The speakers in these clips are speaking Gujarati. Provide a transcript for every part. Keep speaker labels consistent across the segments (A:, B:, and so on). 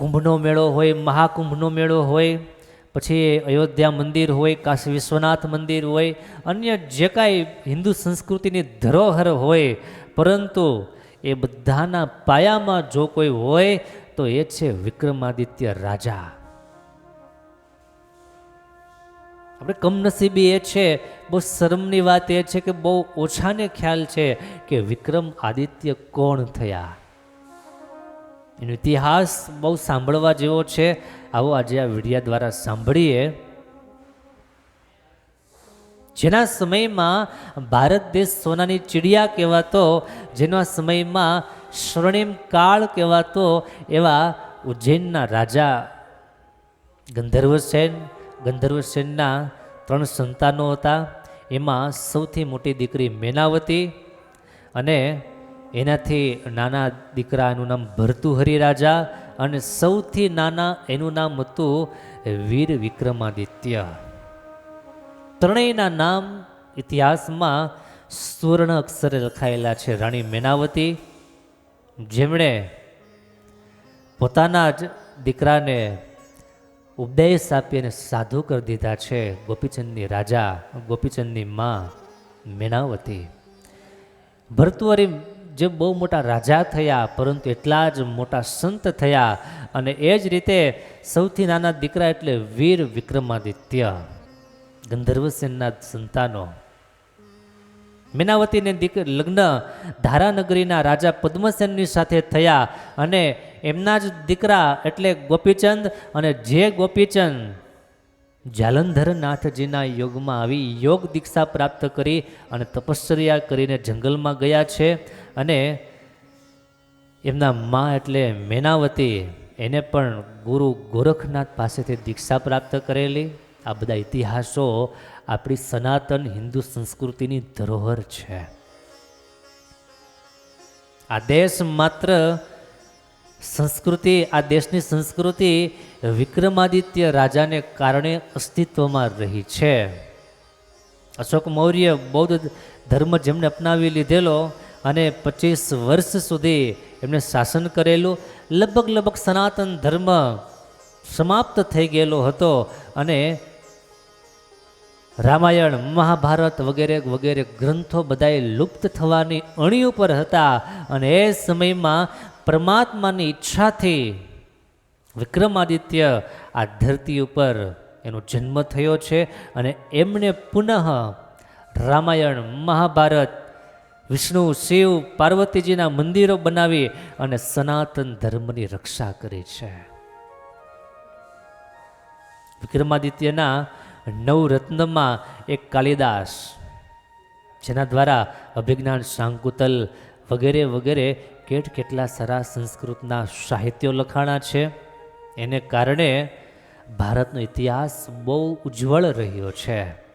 A: કુંભનો મેળો હોય, મહાકુંભનો મેળો હોય, પછી અયોધ્યા મંદિર હોય, કાશી વિશ્વનાથ મંદિર હોય, અન્ય જે કાંઈ હિન્દુ સંસ્કૃતિની ધરોહર હોય, પરંતુ એ બધાના પાયામાં જો કોઈ હોય, તો એ છે વિક્રમાદિત્ય રાજા. આપણે કમનસીબી એ છે, બહુ શરમની વાત એ છે કે બહુ ઓછાને ખ્યાલ છે કે વિક્રમ આદિત્ય કોણ થયા? એનો ઇતિહાસ બહુ સાંભળવા જેવો છે. આવો આજે આ વિડિયા દ્વારા સાંભળીએ. જેના સમયમાં ભારત દેશ સોનાની ચીડિયા કહેવાતો, જેના સમયમાં સ્વર્ણિમ કાળ કહેવાતો એવા ઉજ્જૈનના રાજા ગંધર્વસેન ગંધર્વસેનના ત્રણ સંતાનો હતા. એમાં સૌથી મોટી દીકરી મેનાવતી અને એનાથી નાના દીકરાનું નામ ભરતુહરિ રાજા અને સૌથી નાના એનું નામ હતું વીર વિક્રમાદિત્ય. ત્રણેયના નામ ઇતિહાસમાં સુવર્ણ અક્ષરે લખાયેલા છે રાણી મેનાવતી. જેમણે પોતાના જ દીકરાને ઉપદેશ આપી અને સાધુ કરી દીધા છે ગોપીચંદની રાજા, ગોપીચંદની મા મેનાવતી. ભરતુહરી જે બહુ મોટા રાજા થયા, પરંતુ એટલા જ મોટા સંત થયા અને એ જ રીતે સૌથી નાના દીકરા એટલે વીર વિક્રમાદિત્ય ગંધર્વસેનના સંતાનો. મેનાવતીને દીક, લગ્ન ધારાનગરીના રાજા પદ્મસેનની સાથે થયા અને એમના જ દીકરા એટલે ગોપીચંદ અને જે ગોપીચંદ જાલંધરનાથજીના યોગમાં આવી યોગ દીક્ષા પ્રાપ્ત કરી અને તપશ્ચર્યા કરીને જંગલમાં ગયા છે. અને એમના મા એટલે મેનાવતી, એને પણ ગુરુ ગોરખનાથ પાસેથી દીક્ષા પ્રાપ્ત કરેલી. આ બધા ઇતિહાસો આપણી સનાતન હિન્દુ સંસ્કૃતિની ધરોહર છે. આ દેશ માત્ર સંસ્કૃતિ, આ દેશની સંસ્કૃતિ વિક્રમાદિત્ય રાજાને કારણે અસ્તિત્વમાં રહી છે. અશોક મૌર્ય બૌદ્ધ ધર્મ જેમને અપનાવી લીધેલો અને પચીસ વર્ષ સુધી એમણે શાસન કરેલું. લગભગ લગભગ સનાતન ધર્મ સમાપ્ત થઈ ગયેલો હતો અને રામાયણ, મહાભારત વગેરે વગેરે ગ્રંથો બધાએ લુપ્ત થવાની અણી ઉપર હતા અને એ સમયમાં પરમાત્માની ઈચ્છાથી વિક્રમાદિત્ય આ ધરતી ઉપર એનો જન્મ થયો છે અને એમણે પુનઃ રામાયણ, મહાભારત વિષ્ણુ શિવ પાર્વતીજીના મંદિરો બનાવી અને સનાતન ધર્મની રક્ષા કરી છે. વિક્રમાદિત્યના નવરત્નમાં એક કાલિદાસ, જેના દ્વારા અભિજ્ઞાન શાંકુતલ વગેરે વગેરે કેટ કેટલા સારા સંસ્કૃતના સાહિત્યો લખાણા છે. એને કારણે ભારતનો ઇતિહાસ બહુ ઉજ્જવળ રહ્યો છે.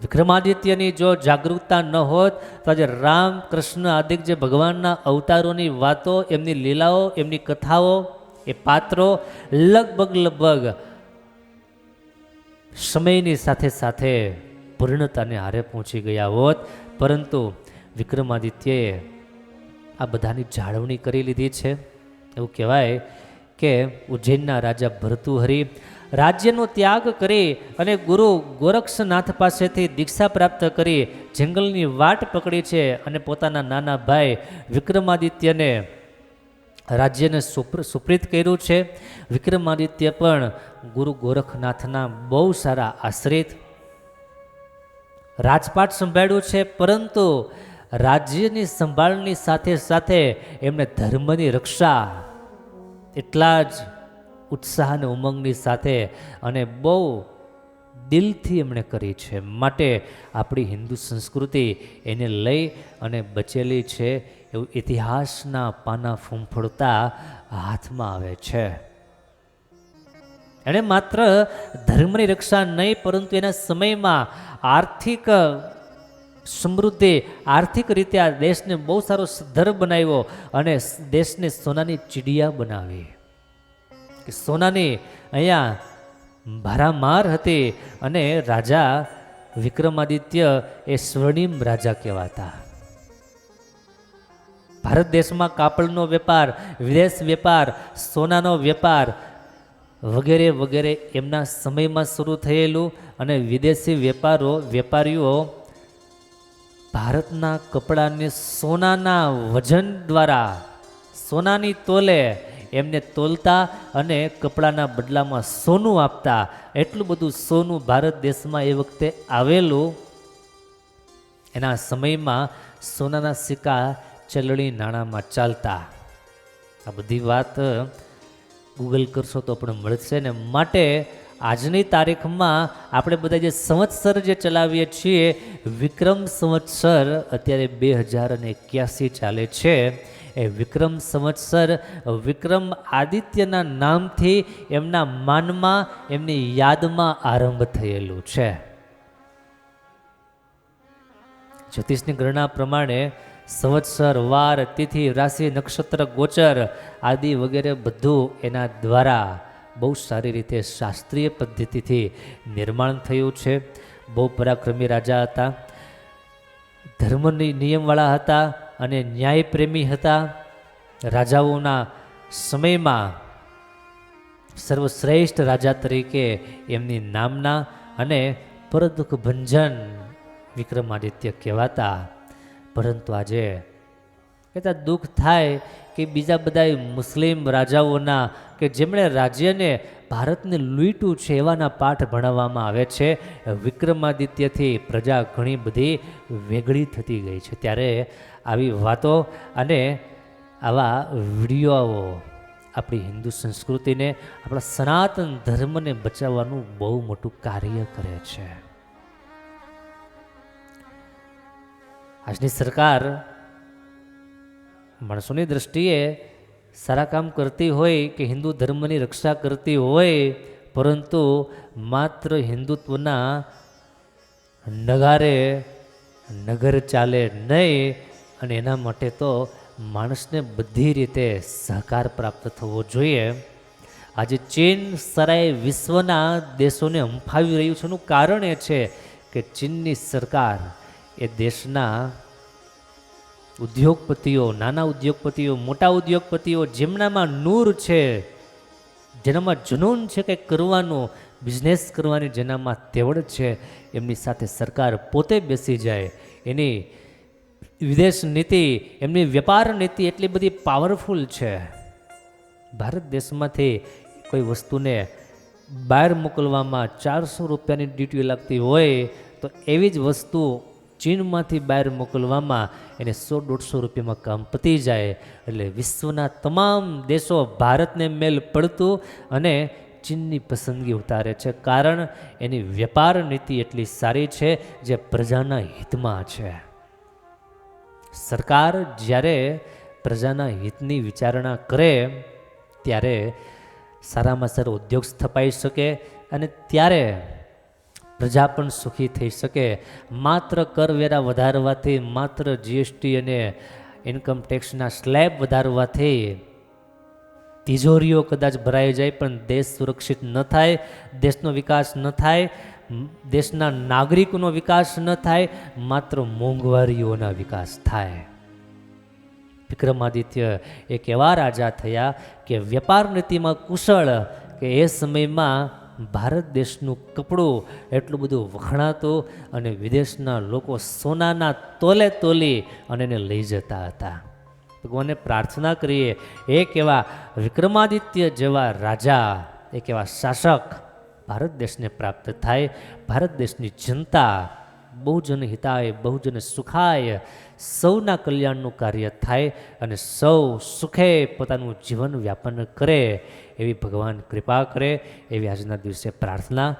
A: વિક્રમાદિત્યની જો જાગૃતતા ન હોત, તો આજે રામ કૃષ્ણ આદિક જે ભગવાનના અવતારોની વાતો, એમની લીલાઓ, એમની કથાઓ, એ પાત્રો લગભગ લગભગ સમયની સાથે સાથે પૂર્ણતાને હારે પહોંચી ગયા હોત. પરંતુ વિક્રમાદિત્યએ આ બધાની જાળવણી કરી લીધી છે. એવું કહેવાય કે ઉજ્જૈનના રાજા ભરતુહરી રાજ્યનો ત્યાગ કરી અને ગુરુ ગોરક્ષનાથ પાસેથી દીક્ષા પ્રાપ્ત કરી જંગલની વાટ પકડી છે અને પોતાના નાના ભાઈ વિક્રમાદિત્યને રાજ્યને સુપ્ર, સુપ્રીત કર્યું છે. વિક્રમાદિત્ય પણ ગુરુ ગોરખનાથના બહુ સારા આશ્રિત રાજપાટ સંભાળ્યું છે, પરંતુ રાજ્યની સંભાળની સાથે સાથે એમણે ધર્મની રક્ષા એટલા જ ઉત્સાહ અને ઉમંગની સાથે અને બહુ દિલથી એમણે કરી છે. માટે આપણી હિન્દુ સંસ્કૃતિ એને લઈ અને બચેલી છે એવું ઇતિહાસના પાના ફૂંફળતા હાથમાં આવે છે. એણે માત્ર ધર્મની રક્ષા નહીં, પરંતુ એના સમયમાં આર્થિક સમૃદ્ધિ, આર્થિક રીતે આ દેશને બહુ સારો સદ્ધર બનાવ્યો અને દેશને સોનાની ચીડિયા બનાવી. કે સોનાની અહીંયા ભારામાર હતી અને રાજા વિક્રમાદિત્ય એ સ્વર્ણિમ રાજા કહેવાતા. ભારત દેશમાં કાપડનો વેપાર, વિદેશ વેપાર, સોનાનો વેપાર વગેરે વગેરે એમના સમયમાં શરૂ થયેલું અને વિદેશી વેપારો, વેપારીઓ ભારતના કપડાને સોનાના વજન દ્વારા, સોનાની તોલે એમને તોલતા અને કપડાના બદલામાં સોનું આપતા. એટલું બધું સોનું ભારત દેશમાં એ વખતે આવેલું. એના સમયમાં સોનાના સિક્કા ચલણી નાણાંમાં ચાલતા. આ બધી વાત ગૂગલ કરશો તો પણ મળશે ને. માટે આજની તારીખમાં આપણે બધા જે સંવત્સર જે ચલાવીએ છીએ, વિક્રમ સંવત્સર અત્યારે બે હજાર અને એક્યાસી ચાલે છે. એ વિક્રમ સંવત્સર, વિક્રમ આદિત્યના નામથી એમના માનમાં, એમની યાદમાં આરંભ થયેલું છે. જ્યોતિષની ગણના પ્રમાણે સંવત્સર, વાર, તિથિ, રાશિ, નક્ષત્ર, ગોચર આદિ વગેરે બધું એના દ્વારા બહુ સારી રીતે શાસ્ત્રીય પદ્ધતિથી નિર્માણ થયું છે. બહુ પરાક્રમી રાજા હતા. ધર્મની નિયમવાળા હતા. અને ન્યાયપ્રેમી હતા. રાજાઓના સમયમાં સર્વશ્રેષ્ઠ રાજા તરીકે એમની નામના અને પરદુખ ભંજન વિક્રમાદિત્ય કહેવાતા. પરંતુ આજે કહેતા દુઃખ થાય કે બીજા બધા મુસ્લિમ રાજાઓના કે જેમણે રાજ્યને ભારતને લૂંટ્યું છે એવાના પાઠ ભણાવવામાં આવે છે, વિક્રમાદિત્યથી પ્રજા ઘણી બધી વેગળી થતી ગઈ છે. ત્યારે આવી વાતો અને આવા વીડિયો આપણી હિન્દુ સંસ્કૃતિને, આપણા સનાતન ધર્મને બચાવવાનું બહુ મોટું કાર્ય કરે છે. આજની સરકાર માણસોની દ્રષ્ટિએ સારા કામ કરતી હોય કે હિન્દુ ધર્મની રક્ષા કરતી હોય, પરંતુ માત્ર હિન્દુત્વના નગારે નગર ચાલે નહીં અને એના માટે તો માણસને બધી રીતે સહકાર પ્રાપ્ત થવો જોઈએ. આજે ચીન સરાય વિશ્વના દેશોને હંફાવી રહ્યું છે. એનું કારણ એ છે કે ચીનની સરકાર એ દેશના ઉદ્યોગપતિઓ, નાના ઉદ્યોગપતિઓ, મોટા ઉદ્યોગપતિઓ જેમનામાં નૂર છે, જેનામાં જનૂન છે કંઈક કરવાનો, બિઝનેસ કરવાની જેનામાં તેવડ છે, એમની સાથે સરકાર પોતે બેસી જાય. એની વિદેશ નીતિ, એમની વેપાર નીતિ એટલી બધી પાવરફુલ છે. ભારત દેશમાંથી કોઈ વસ્તુને બહાર મોકલવામાં ચારસો રૂપિયાની ડ્યુટી લાગતી હોય, તો એવી જ વસ્તુ ચીનમાંથી બહાર મોકલવામાં એને સો દોઢસો રૂપિયામાં કામ પતી જાય. એટલે વિશ્વના તમામ દેશો ભારતને મેલ પડતું અને ચીનની પસંદગી ઉતારે છે. કારણ એની વેપાર નીતિ એટલી સારી છે જે પ્રજાના હિતમાં છે. સરકાર જ્યારે પ્રજાના હિતની વિચારણા કરે, ત્યારે સારામાં સારો ઉદ્યોગ સ્થપાઈ શકે અને ત્યારે પ્રજા પણ સુખી થઈ શકે. માત્ર કરવેરા વધારવાથી, માત્ર જીએસટી અને ઇન્કમ ટેક્સના સ્લેબ વધારવાથી તિજોરીઓ કદાચ ભરાઈ જાય, પણ દેશ સુરક્ષિત ન થાય, દેશનો વિકાસ ન થાય દેશના નાગરિકોનો વિકાસ ન થાય, માત્ર મોંઘવારીઓના વિકાસ થાય. વિક્રમાદિત્ય એક એવા રાજા થયા કે વેપાર નીતિમાં કુશળ કે એ સમયમાં ભારત દેશનું કપડું એટલું બધું વખણાતું અને વિદેશના લોકો સોનાના તોલે તોલી અને એને લઈ જતા હતા. ભગવાનને પ્રાર્થના કરીએ, એક એવા વિક્રમાદિત્ય જેવા રાજા, એક એવા શાસક ભારત દેશને પ્રાપ્ત થાય. ભારત દેશની જનતા બહુજન હિતાય, બહુજન સુખાય. સૌના કલ્યાણનું કાર્ય થાય અને સૌ સુખે પોતાનું જીવન વ્યાપન કરે. એવી ભગવાન કૃપા કરે. એવી આજના દિવસે પ્રાર્થના.